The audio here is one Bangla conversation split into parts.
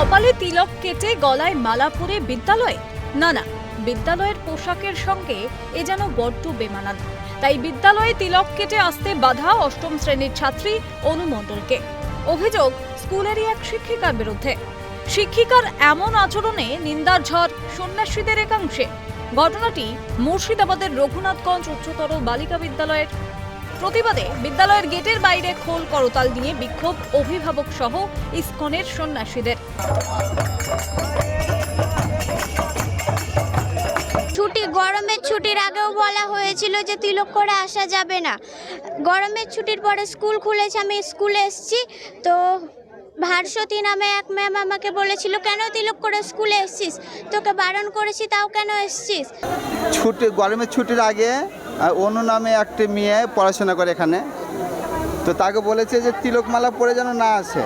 কপালে তিলক কেটে গলায় মালা পরে বিদ্যালয়ে? না না, বিদ্যালয়ের পোশাকের সঙ্গে এ যেন বড্ড বেমানান। তাই বিদ্যালয়ে তিলক কেটে আসতে বাধা অষ্টম শ্রেণির ছাত্রী অনু মণ্ডলকে অভিযোগ, স্কুলেরই এক শিক্ষিকার বিরুদ্ধে। শিক্ষিকার এমন আচরণে নিন্দার ঝড় সন্ন্যাসীদের একাংশে। ঘটনাটি মুর্শিদাবাদের রঘুনাথগঞ্জ উচ্চতর বালিকা বিদ্যালয়ের প্রতিবাদে বিদ্যালয়ের গেটের বাইরে খোল করতাল দিয়ে বিক্ষোভ অভিভাবক সহ ইস্কনের সন্ন্যাসীদের। ছুটি গরমের ছুটির আগেও বলা হয়েছিল যে তিলক করে আসা যাবে না। গরমের ছুটির পরে স্কুল খুলেছে আমি স্কুলে এসেছি তো ভারসতী নামে এক ম্যাম আমাকে বলেছিল কেন তিলক করে স্কুলে এসছিস? তোকে বারণ করেছি তাও কেন এসছিস? ছুটি গরমের ছুটির আগে অনু নামে একটি মেয়ে পড়াশোনা করে এখানে। তো তাকে বলেছে যে তিলকমালা পরে যেন না আসে।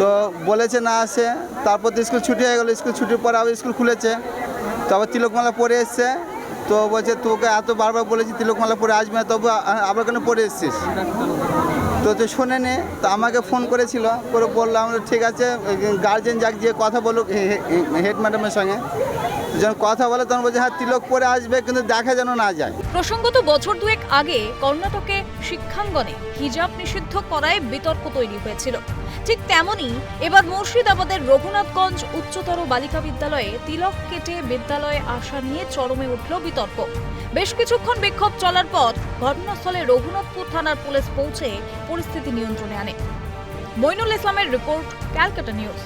তো বলেছে না আসে, তারপর তো স্কুল ছুটি হয়ে গেলো, স্কুল ছুটির পরে আবার স্কুল খুলেছে। তো আবার তিলকমালা পরে এসছে তো বলছে, তোকে এত বারবার বলেছি তিলকমালা পরে আসবে না, তবু আবার কেন পরে এসছিস? তো তো শোনে নে, তো আমাকে ফোন করেছিল, করে বললাম ঠিক আছে গার্জেন যাক, যে কথা বলুক হেড ম্যাডামের সঙ্গে। যখন কথা বলে, তখন বলছে হ্যাঁ তিলক পরে আসবে, কিন্তু দেখা যেন না যায়। প্রসঙ্গত বছর দুয়েক আগে কর্ণাটকে শিক্ষাঙ্গনে হিজাব নিষিদ্ধ করায় বিতর্ক তৈরি হয়েছিল। ঠিক তেমনি এবার মুর্শিদাবাদের রঘুনাথগঞ্জ উচ্চতর বালিকা বিদ্যালয়ে তিলক কেটে বিদ্যালয়ে আসা নিয়ে চরমে উঠল বিতর্ক। বেশ কিছুক্ষণ বিক্ষোভ চলার পর ঘটনাস্থলে রঘুনাথপুর থানার পুলিশ পৌঁছে পরিস্থিতি নিয়ন্ত্রণে আনে। মইনুল ইসলামের রিপোর্ট ক্যালকাটা নিউজ।